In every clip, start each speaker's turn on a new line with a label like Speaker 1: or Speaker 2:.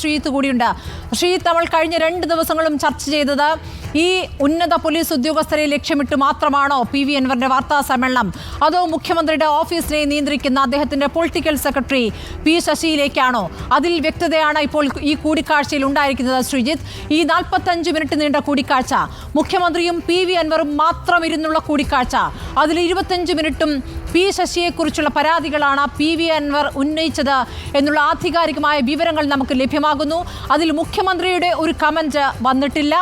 Speaker 1: ശ്രീജിത്ത് കൂടിയുണ്ട്. ശ്രീജിത്ത് അവൾ കഴിഞ്ഞ രണ്ട് ദിവസങ്ങളും ചർച്ച ചെയ്തത് ഈ ഉന്നത പോലീസ് ഉദ്യോഗസ്ഥരെ ലക്ഷ്യമിട്ട് മാത്രമാണോ പി വി അൻവറിന്റെ വാർത്താ സമ്മേളനം? അതോ മുഖ്യമന്ത്രിയുടെ ഓഫീസിനെ നിയന്ത്രിക്കുന്ന അദ്ദേഹത്തിന്റെ പൊളിറ്റിക്കൽ സെക്രട്ടറി പി ശശിയിലേക്കാണോ? അതിൽ വ്യക്തതയാണ് ഇപ്പോൾ ഈ കൂടിക്കാഴ്ചയിൽ ഉണ്ടായിരിക്കുന്നത് ശ്രീജിത്ത്. ഈ നാൽപ്പത്തഞ്ച് മിനിറ്റ് നീണ്ട കൂടിക്കാഴ്ച മുഖ്യമന്ത്രിയും പി വി അൻവറും മാത്രം ഇരുന്നുള്ള കൂടിക്കാഴ്ച അതിൽ ഇരുപത്തഞ്ച് മിനിറ്റും പി ശശിയെക്കുറിച്ചുള്ള പരാതികളാണ് പി വി അൻവർ ഉന്നയിച്ചത് എന്നുള്ള ആധികാരികമായ വിവരങ്ങൾ നമുക്ക് ലഭ്യമാകുന്നു അതിൽ മുഖ്യമന്ത്രിയുടെ ഒരു കമന്റ് വന്നിട്ടില്ല.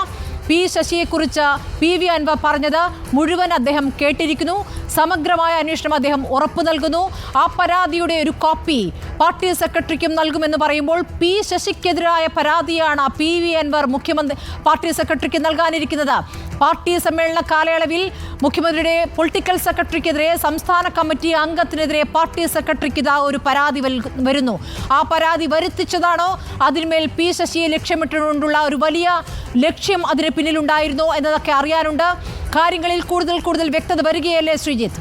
Speaker 1: പി ശശിയെക്കുറിച്ച് പി വി അൻവർ പറഞ്ഞത് മുഴുവൻ അദ്ദേഹം കേട്ടിരിക്കുന്നു. സമഗ്രമായ അന്വേഷണം അദ്ദേഹം ഉറപ്പു നൽകുന്നു. ആ പരാതിയുടെ ഒരു കോപ്പി പാർട്ടി സെക്രട്ടറിക്കും നൽകുമെന്ന് പറയുമ്പോൾ പി ശശിക്കെതിരായ പരാതിയാണ് പി വി അൻവർ മുഖ്യമന്ത്രി പാർട്ടി സെക്രട്ടറിക്ക് നൽകാനിരിക്കുന്നത്. പാർട്ടി സമ്മേളന കാലയളവിൽ മുഖ്യമന്ത്രിയുടെ പൊളിറ്റിക്കൽ സെക്രട്ടറിക്കെതിരെ സംസ്ഥാന കമ്മിറ്റി അംഗത്തിനെതിരെ പാർട്ടി സെക്രട്ടറിക്ക് ഇതാ ഒരു പരാതി വരുന്നു. ആ പരാതി വരുത്തിച്ചതാണോ? അതിന്മേൽ പി ശശിയെ ലക്ഷ്യമിട്ടുകൊണ്ടുള്ള ഒരു വലിയ ലക്ഷ്യം അതിന് പിന്നിലുണ്ടായിരുന്നോ എന്നതൊക്കെ അറിയാനുണ്ട്. കാര്യങ്ങളിൽ കൂടുതൽ കൂടുതൽ വ്യക്തത വരികയല്ലേ ശ്രീജിത്ത്?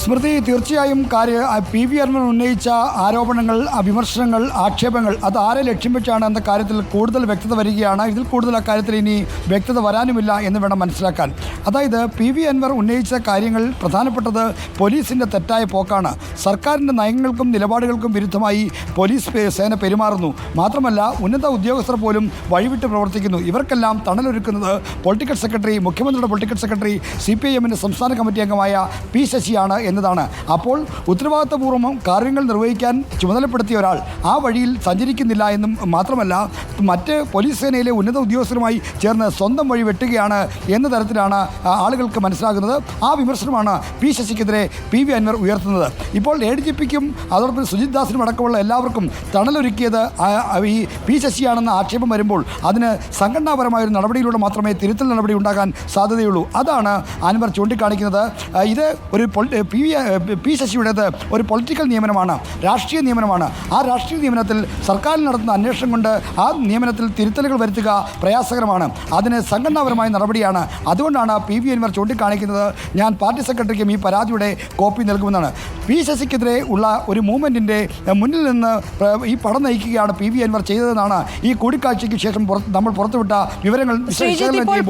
Speaker 2: സ്മൃതി തീർച്ചയായും കാര്യ പി വി അർമൻ ഉന്നയിച്ച ആരോപണങ്ങൾ വിമർശനങ്ങൾ ആക്ഷേപങ്ങൾ അത് ആരെ ലക്ഷ്യം വെച്ചാണ് എന്ന കാര്യത്തിൽ കൂടുതൽ വ്യക്തത വരികയാണ്. ഇതിൽ കൂടുതൽ അക്കാര്യത്തിൽ ഇനി വ്യക്തത വരാനുമില്ല എന്ന് വേണം മനസ്സിലാക്കാൻ. അതായത് പി വി അൻവർ ഉന്നയിച്ച കാര്യങ്ങൾ പ്രധാനപ്പെട്ടത് പോലീസിന്റെ തെറ്റായ പോക്കാണ്. സർക്കാരിന്റെ നയങ്ങൾക്കും നിലപാടുകൾക്കും വിരുദ്ധമായി പോലീസ് സേന പെരുമാറുന്നു. മാത്രമല്ല ഉന്നത ഉദ്യോഗസ്ഥർ പോലും വഴിവിട്ട് പ്രവർത്തിക്കുന്നു. ഇവർക്കെല്ലാം തണലൊരുക്കുന്നത് പൊളിറ്റിക്കൽ സെക്രട്ടറി മുഖ്യമന്ത്രിയുടെ political secretary C P I എമ്മിന്റെ സംസ്ഥാന കമ്മിറ്റി അംഗമായ പി ശശിയാണ് എന്നതാണ്. അപ്പോൾ ഉത്തരവാദിത്തപൂർവം കാര്യങ്ങൾ നിർവഹിക്കാൻ ചുമതലപ്പെടുത്തിയ ഒരാൾ ആ വഴിയിൽ സഞ്ചരിക്കുന്നില്ല എന്നും മാത്രമല്ല മറ്റ് പോലീസ് സേനയിലെ ഉന്നത ഉദ്യോഗസ്ഥരുമായി ചേർന്ന് സ്വന്തം വഴി വെട്ടുകയാണ് എന്ന തരത്തിലാണ് ആളുകൾക്ക് മനസ്സിലാകുന്നത്. ആ വിമർശനമാണ് പി ശശിക്കെതിരെ പി വി അൻവർ ഉയർത്തുന്നത്. ഇപ്പോൾ എ ഡി ജി പിക്കും അതോടൊപ്പം സുജിത് ദാസിനും അടക്കമുള്ള എല്ലാവർക്കും തണലൊരുക്കിയത് ഈ പി ശശിയാണെന്ന ആക്ഷേപം വരുമ്പോൾ അതിന് സംഘടനാപരമായ ഒരു നടപടിയിലൂടെ മാത്രമേ തിരുത്തൽ നടപടി ഉണ്ടാകാൻ സാധ്യതയുള്ളൂ. അതാണ് അൻവർ ചൂണ്ടിക്കാണിക്കുന്നത്. ഇത് ഒരു പൊളി- പി വി പി ശശിയുടേത് ഒരു പൊളിറ്റിക്കൽ നിയമനമാണ് രാഷ്ട്രീയ നിയമനമാണ്. ആ രാഷ്ട്രീയ നിയമനത്തിൽ സർക്കാർ നടത്തുന്ന അന്വേഷണം കൊണ്ട് ആ നിയമനത്തിൽ തിരുത്തലുകൾ വരുത്തുക പ്രയാസകരമാണ്. അതിന് സംഘടനാപരമായ നടപടിയാണ്. അതുകൊണ്ടാണ് പി വി അൻവർ ചൂണ്ടിക്കാണിക്കുന്നത് ഞാൻ പാർട്ടി സെക്രട്ടറിക്കും ഈ പരാതിയുടെ കോപ്പി നൽകുമെന്നാണ്. പി ശശിക്കെതിരെ ഉള്ള ഒരു മൂവ്മെന്റിന്റെ മുന്നിൽ നിന്ന് ഈ പടം നയിക്കുകയാണ് പി വി അൻവർ ചെയ്തതെന്നാണ് ഈ കൂടിക്കാഴ്ചയ്ക്ക് ശേഷം നമ്മൾ പുറത്തുവിട്ട വിവരങ്ങൾ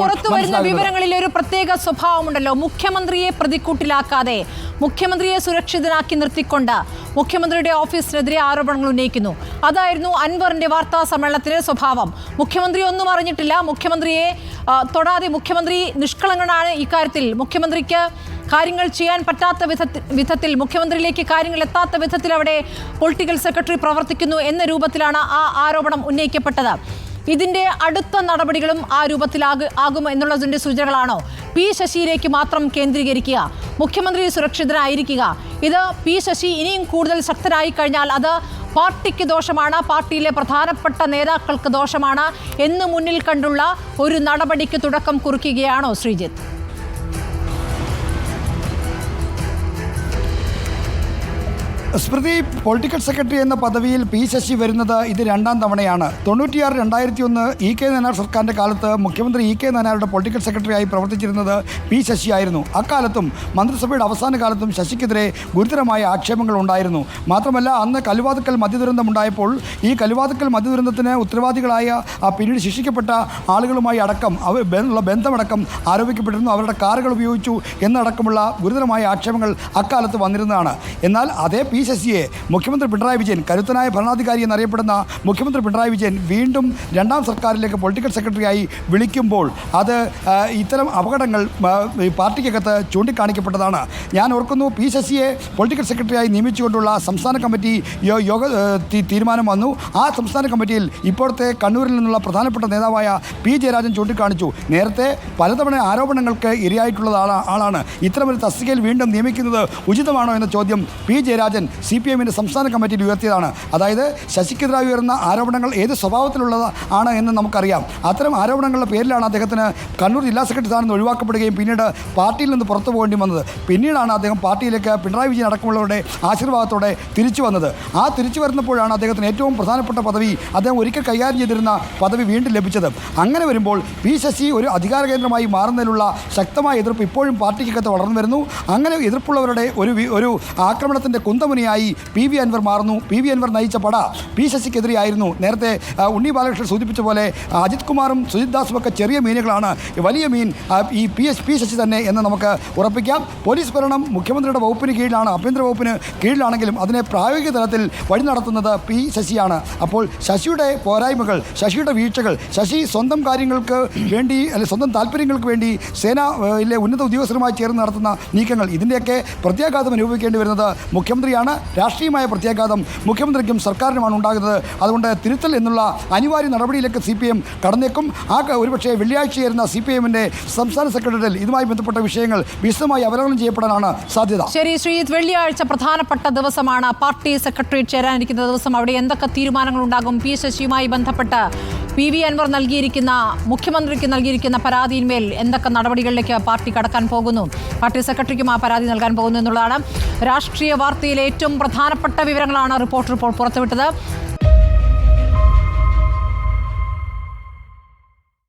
Speaker 1: പുറത്തു വരുന്ന വിവരങ്ങളിൽ ഒരു പ്രത്യേക സ്വഭാവമുണ്ടല്ലോ. മുഖ്യമന്ത്രിയെ പ്രതിക്കൂട്ടിലാക്കാതെ മുഖ്യമന്ത്രിയെ സുരക്ഷിതനാക്കി നിർത്തിക്കൊണ്ട് മുഖ്യമന്ത്രിയുടെ ഓഫീസിനെതിരെ ആരോപണങ്ങൾ ഉന്നയിക്കുന്നു. അതായിരുന്നു അൻവറിന്റെ വാർത്താ സമ്മേളനത്തിലെ സ്വഭാവം. മുഖ്യമന്ത്രി ഒന്നും അറിഞ്ഞിട്ടില്ല. മുഖ്യമന്ത്രിയെ തൊടാതെ മുഖ്യമന്ത്രി നിഷ്കളങ്കനാണ് ഇക്കാര്യത്തിൽ മുഖ്യമന്ത്രിക്ക് കാര്യങ്ങൾ ചെയ്യാൻ പറ്റാത്ത വിധത്തിൽ വിധത്തിൽ മുഖ്യമന്ത്രിയിലേക്ക് കാര്യങ്ങൾ എത്താത്ത വിധത്തിൽ അവിടെ പൊളിറ്റിക്കൽ സെക്രട്ടറി പ്രവർത്തിക്കുന്നു എന്ന രൂപത്തിലാണ് ആ ആരോപണം ഉന്നയിക്കപ്പെട്ടത്. ഇതിന്റെ അടുത്ത നടപടികളും ആ രൂപത്തിലാകും ആകും എന്നുള്ളതിന്റെ സൂചനകളാണോ? പി ശശിയിലേക്ക് മാത്രം കേന്ദ്രീകരിക്കുക. മുഖ്യമന്ത്രി സുരക്ഷിതരായിരിക്കുക. ഇത് പി ശശി ഇനിയും കൂടുതൽ ശക്തരായി കഴിഞ്ഞാൽ അത് പാർട്ടിക്ക് ദോഷമാണ് പാർട്ടിയിലെ പ്രധാനപ്പെട്ട നേതാക്കൾക്ക് ദോഷമാണ് എന്ന് മുന്നിൽ കണ്ടുള്ള ഒരു നടപടിക്ക് തുടക്കം കുറിക്കുകയാണോ ശ്രീജിത്ത്?
Speaker 2: സ്മൃതി പൊളിറ്റിക്കൽ സെക്രട്ടറി എന്ന പദവിയിൽ പി ശശി വരുന്നത് ഇത് രണ്ടാം തവണയാണ്. തൊണ്ണൂറ്റിയാറ് രണ്ടായിരത്തി ഒന്ന് ഇ കെ നയനാർ സർക്കാരിന്റെ കാലത്ത് മുഖ്യമന്ത്രി ഇ കെ നയനാരുടെ പൊളിറ്റിക്കൽ സെക്രട്ടറിയായി പ്രവർത്തിച്ചിരുന്നത് പി ശശിയായിരുന്നു. അക്കാലത്തും മന്ത്രിസഭയുടെ അവസാന കാലത്തും ശശിക്കെതിരെ ഗുരുതരമായ ആക്ഷേപങ്ങൾ ഉണ്ടായിരുന്നു. മാത്രമല്ല അന്ന് കലുവാതുക്കൽ മദ്യദുരന്തമുണ്ടായപ്പോൾ ഈ കലുവാതുക്കൽ മദ്യദുരന്തത്തിന് ഉത്തരവാദികളായ ആ പിന്നീട് ശിക്ഷിക്കപ്പെട്ട ആളുകളുമായി അടക്കം അവർ ബന്ധമടക്കം ആരോപിക്കപ്പെട്ടിരുന്നു. അവരുടെ കാറുകൾ ഉപയോഗിച്ചു എന്നടക്കമുള്ള ഗുരുതരമായ ആക്ഷേപങ്ങൾ അക്കാലത്ത് വന്നിരുന്നതാണ്. എന്നാൽ അതേ പി ശശിയെ മുഖ്യമന്ത്രി പിണറായി വിജയൻ കരുത്തനായ ഭരണാധികാരി എന്നറിയപ്പെടുന്ന മുഖ്യമന്ത്രി പിണറായി വിജയൻ വീണ്ടും രണ്ടാം സർക്കാരിലേക്ക് പൊളിറ്റിക്കൽ സെക്രട്ടറിയായി വിളിക്കുമ്പോൾ അത് ഇത്തരം അപകടങ്ങൾ പാർട്ടിക്കകത്ത് ചൂണ്ടിക്കാണിക്കപ്പെട്ടതാണ്. ഞാൻ ഓർക്കുന്നു പി ശശിയെ പൊളിറ്റിക്കൽ സെക്രട്ടറിയായി നിയമിച്ചുകൊണ്ടുള്ള സംസ്ഥാന കമ്മിറ്റി യോഗ തീരുമാനം വന്നു. ആ സംസ്ഥാന കമ്മിറ്റിയിൽ ഇപ്പോഴത്തെ കണ്ണൂരിൽ നിന്നുള്ള പ്രധാനപ്പെട്ട നേതാവായ പി ജയരാജൻ ചൂണ്ടിക്കാണിച്ചു. നേരത്തെ പലതവണ ആരോപണങ്ങൾക്ക് ഇരയായിട്ടുള്ള ആളാ- ആളാണ്. ഇത്തരമൊരു തസ്തികയിൽ വീണ്ടും നിയമിക്കുന്നത് ഉചിതമാണോ എന്ന ചോദ്യം പി ജയരാജൻ സി പി എമ്മിന്റെ സംസ്ഥാന കമ്മിറ്റിയിൽ ഉയർത്തിയതാണ്. അതായത് ശശിക്കെതിരായി ഉയർന്ന ആരോപണങ്ങൾ ഏത് സ്വഭാവത്തിലുള്ളത് ആണ് എന്ന് നമുക്കറിയാം. അത്തരം ആരോപണങ്ങളുടെ പേരിലാണ് അദ്ദേഹത്തിന് കണ്ണൂർ ജില്ലാ സെക്രട്ടറി സ്ഥാനം ഒഴിവാക്കപ്പെടുകയും പിന്നീട് പാർട്ടിയിൽ നിന്ന് പുറത്തു പോകേണ്ടി വന്നത്. പിന്നീടാണ് അദ്ദേഹം പാർട്ടിയിലേക്ക് പിണറായി വിജയൻ അടക്കമുള്ളവരുടെ ആശീർവാദത്തോടെ തിരിച്ചു വന്നത്. ആ തിരിച്ചു വരുന്നപ്പോഴാണ് അദ്ദേഹത്തിന് ഏറ്റവും പ്രധാനപ്പെട്ട പദവി അദ്ദേഹം ഒരിക്കൽ കൈകാര്യം ചെയ്തിരുന്ന പദവി വീണ്ടും ലഭിച്ചത്. അങ്ങനെ വരുമ്പോൾ പി ശശി ഒരു അധികാര കേന്ദ്രമായി മാറുന്നതിനുള്ള ശക്തമായ എതിർപ്പ് ഇപ്പോഴും പാർട്ടിക്കകത്ത് വളർന്നു വരുന്നു. അങ്ങനെ എതിർപ്പുള്ളവരുടെ ഒരു ഒരു ആക്രമണത്തിന്റെ കുന്തമുന മുൾമുനയായി പി വി അൻവർ മാറുന്നു. പി വി അൻവർ നയിച്ച പട പി ശശിക്കെതിരെയായിരുന്നു. നേരത്തെ ഉണ്ണി ബാലകൃഷ്ണൻ സൂചിപ്പിച്ച പോലെ അജിത് കുമാറും സുജിത് ദാസും ഒക്കെ ചെറിയ മീനുകളാണ്. വലിയ മീൻ ഈ പി എസ് പി ശശി തന്നെ എന്ന് നമുക്ക് ഉറപ്പിക്കാം. പോലീസ് ഭരണം മുഖ്യമന്ത്രിയുടെ വകുപ്പിന് കീഴിലാണ്. ആഭ്യന്തര വകുപ്പിന് കീഴിലാണെങ്കിലും അതിനെ പ്രായോഗിക തലത്തിൽ വഴി നടത്തുന്നത് പി ശശിയാണ്. അപ്പോൾ ശശിയുടെ പോരായ്മകൾ ശശിയുടെ വീഴ്ചകൾ ശശി സ്വന്തം കാര്യങ്ങൾക്ക് വേണ്ടി അല്ലെ സ്വന്തം താല്പര്യങ്ങൾക്ക് വേണ്ടി സേനയിലെ ഉന്നത ഉദ്യോഗസ്ഥരുമായി ചേർന്ന് നടത്തുന്ന നീക്കങ്ങൾ ഇതിന്റെയൊക്കെ പ്രത്യാഘാതം അനുഭവിക്കേണ്ടി വരുന്നത് മുഖ്യമന്ത്രിയാണ്. രാഷ്ട്രീയമായ പ്രത്യാഘാതം മുഖ്യമന്ത്രിക്കും സർക്കാരിനുമാണ് ഉണ്ടാകുന്നത്. അതുകൊണ്ട് തിരുത്തൽ എന്നുള്ള അനിവാര്യ നടപടിയിലേക്ക് സി പി എം കടന്നേക്കും. ആ ഒരുപക്ഷേ വെള്ളിയാഴ്ചയായിരുന്ന സി പി എമ്മിന്റെ സംസ്ഥാന സെക്രട്ടറിയിൽ ഇതുമായി ബന്ധപ്പെട്ട വിഷയങ്ങൾ വിശദമായി അവലോകനം ചെയ്യപ്പെടാനാണ് സാധ്യത.
Speaker 1: ശരി ശ്രീജിത്ത് വെള്ളിയാഴ്ച പ്രധാനപ്പെട്ട ദിവസമാണ്. പാർട്ടി സെക്രട്ടറി ചേരാനിരിക്കുന്ന ദിവസം അവിടെ എന്തൊക്കെ തീരുമാനങ്ങൾ ഉണ്ടാകും പി ശശിയുമായി ബന്ധപ്പെട്ട് പി വി അൻവർ നൽകിയിരിക്കുന്ന മുഖ്യമന്ത്രിക്ക് നൽകിയിരിക്കുന്ന പരാതിയിന്മേൽ എന്തൊക്കെ നടപടികളിലേക്ക് പാർട്ടി കടക്കാൻ പോകുന്നു? പാർട്ടി സെക്രട്ടറിക്കും ആ പരാതി നൽകാൻ പോകുന്നു എന്നുള്ളതാണ്. രാഷ്ട്രീയ വാർത്തയിലെ ഏറ്റവും പ്രധാനപ്പെട്ട വിവരങ്ങളാണ് റിപ്പോർട്ടർ ഇപ്പോൾ പുറത്തുവിട്ടത്.